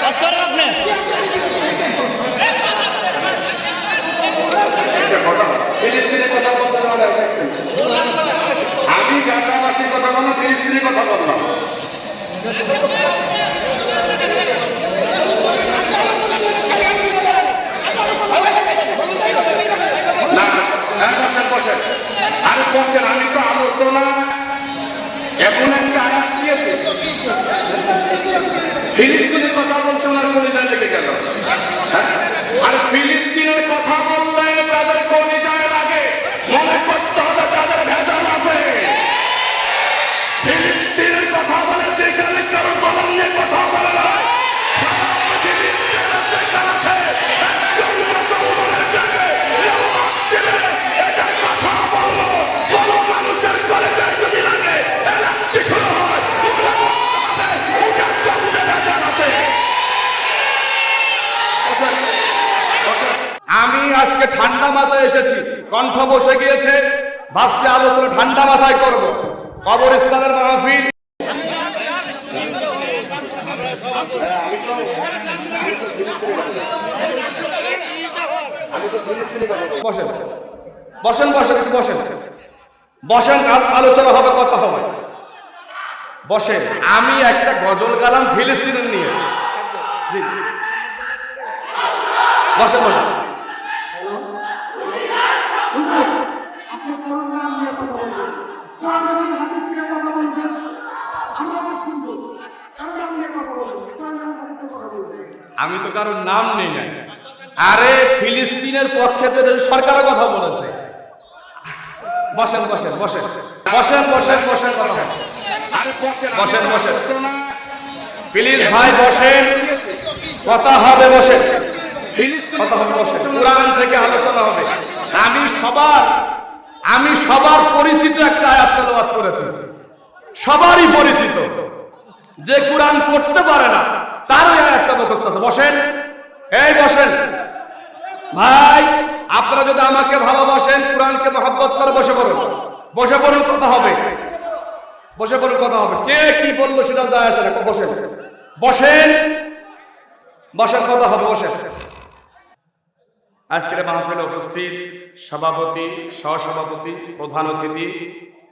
কাজ করেন আপনি ফিলিস্তিনের কথা বলতে মানে আমি গাজাবাসীর কথা বললাম ফিলিস্তিনের কথা বললাম না হ্যাঁ, বসেন, বসেন। আরে বসেন আমি তো আলোচনা এমন একটা আয়াত দিয়েছে। ফিলিস্তিনের কথা বলতে ঠান্ডা মাথায় এসেছি। কণ্ঠ বসে গিয়েছে। ভাবছি আলোচনা, ঠান্ডা মাথায় করব। কবরস্থানের মাহফিল। বসেন। বসেন বসেন বসেন। বসেন আল- আলোচনা হবে, কথা হবে। বসেন। আমি একটা গজল গালাম ফিলিস্তিনের নিয়ে। বসেন বসেন। আমি তো কারোর নাম নেই না আরে ফিলিস্তিনের পক্ষে তো সরকারের কথা বলেছে। বসেন বসেন বসেন। বসেন বসেন বসেন কথা বসেন, বসেন, প্লিজ ভাই বসেন। কথা হবে বসেন। কথা হবে বসেন। কোরআন থেকে আলোচনা হবে। আমি সবার আমি সবার পরিচিত একটা আয়াত তেলাওয়াত করেছি। সবারই পরিচিত। যে কোরআন পড়তে পারে না বসেন। এই বসেন। ভাই, আপনারা যদি আমাকে ভালোবাসেন, কোরআনকে মহব্বত করে বসে পড়ুন। বসে পড়ুন কথা হবে। বসে পড়ুন কথা হবে। কে কি বলল সেটা যায় আসে বসেন। বসেন। বসেন, কথা হবে, বসেন। আজকের মাহফিলে উপস্থিত সভাপতি, সহসভাপতি, প্রধান অতিথি,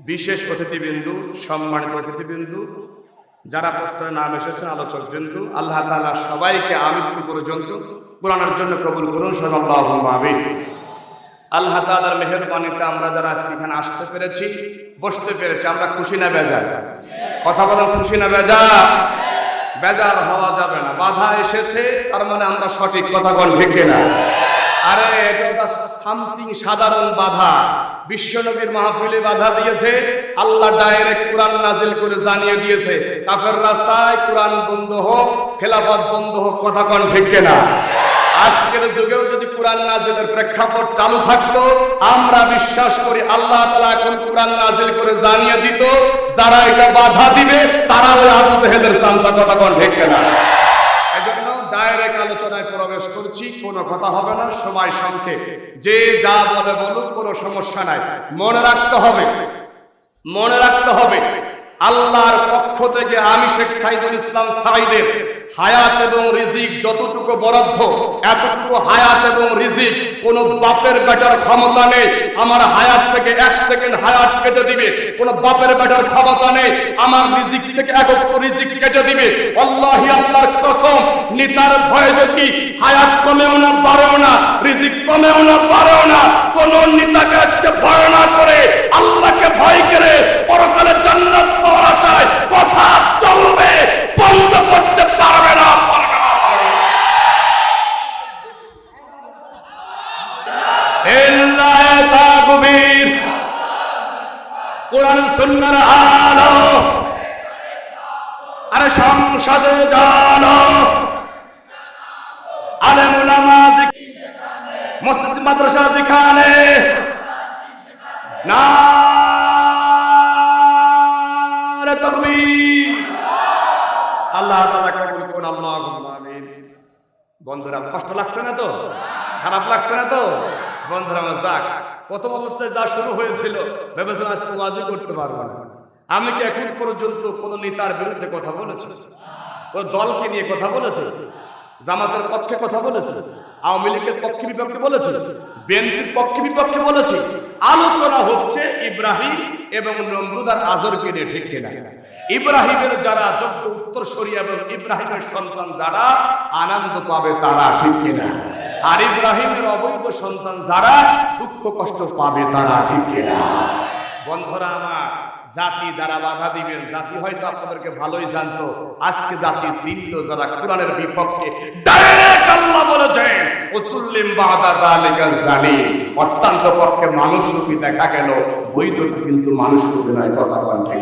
বিশেষ অতিথিবিন্দু, সম্মানিত অতিথিবিন্দু যারা পোস্টারে নাম এসেছেন, আলোচক বিন্দু, আল্লাহ তাআলা সবাইকে আমৃত্যু পর্যন্ত কোরআনের জন্য কবুল করুন আমিন। আল্লাহ তাআলার মেহেরবানিতে আমরা যারা আজকে এখানে আসতে পেরেছি, বসতে পেরেছি, আমরা খুশি না বেজা কথা বলেন, খুশি না বেজা বেজার হওয়া যাবে না, বাধা এসেছে, তার মানে আমরা সঠিক কথা বল ঠিক না আরে এটা সামথিং সাধারণ বাধা। বিশ্বনবীর মাহফিলে বাধা দিয়েছে। আল্লাহ ডাইরেক্ট কোরআন নাজিল করে জানিয়ে দিয়েছে। কাফের রাস্তায় কোরআন বন্ধ হোক, খেলাফত বন্ধ হোক, কথা কন ঠিক না আজকের যুগেও যদি কোরআন নাজিলের প্রেক্ষাপট চালু থাকতো, আমরা বিশ্বাস করি আল্লাহ তাআলা এখন কোরআন নাজিল করে জানিয়ে দিত। যারা এটা বাধা দিবে, তারা ওই আবু জেহেলের সামসা কথা কোন ঠিক না ডাইরেক্ট আলোচনায় প্রবেশ করছি, কোনো কথা হবে না, সময় সংক্ষেপ। যে যা বলে বলুক, কোনো সমস্যা নাই। মনে রাখতে হবে, মনে রাখতে হবে, আল্লাহর পক্ষ থেকে আমি শেখ সাইদুল ইসলাম সাইদের হায়াত এবং রিজিক যতটুকু বরাদ্দ, এতটুকু হায়াত এবং রিজিক, কোন বাপের বেটার ক্ষমতা নেই, আমার হায়াত থেকে এক সেকেন্ড হায়াত কেটে দিবে, কোন বাপের বেটার ক্ষমতা নেই, আমার রিজিক থেকে একত্র রিজিক কেটে দিবে। আল্লাহি আল্লাহর নিতার ভয়ে যদি হায়াত কমেও না, বাড়েও না, রিজিক কমেও না, বাড়েও না, কোন নেতাকে আসছে ভয় না করে, আল্লাহকে ভয় করে পরকালে জান্নাত পাওয়ার আশায় কথা চলবে, বন্ধ করতে পারবে না, পারবে সংসদে জানো। আলেম উলামা মসজিদ মাদ্রাসা যেখানে তাকবীর। আল্লাহ তাআলা কবুল করুন আমিন। বন্ধুরা কষ্ট লাগছে না তো? খারাপ লাগছে না তো? বন্ধুরা, আমার যাক, প্রথম অবস্থায় যা শুরু হয়েছিল, ভেবেছিলাম আজকে ওয়াজি করতে পারব না। আমি কি এখন পর্যন্ত কোন নেতার বিরুদ্ধে কথা বলেছি? কোন দলকে নিয়ে কথা বলেছে? জামাতের পক্ষে কথা বলেছে, আওয়ামী লীগের পক্ষে বিপক্ষে বলেছে, বিএনপির পক্ষে বিপক্ষে বলেছে। আলোচনা হচ্ছে ইব্রাহিম এবং নমরুদার আজরকে নিয়ে ঠিক কিনা। ইব্রাহিমের যারা যোগ্য উত্তরসূরি এবং ইব্রাহিমের সন্তান যারা, আনন্দ পাবে তারা ঠিক কিনা। আর ইব্রাহিমের অবৈধ সন্তান যারা, দুঃখ কষ্ট পাবে তারা ঠিক কিনা। বন্ধুরা আমার জাতি যারা বাধা দিবেন, জাতি হয়তো আপনাদেরকে ভালোই জানতো। আজকে জাতি ছিল যারা কোরআনের বিপক্ষে। অত্যন্ত পক্ষে মানুষ রূপী দেখা গেল বৈধ কিন্তু মানুষ রূপী নয়, কথা বলেন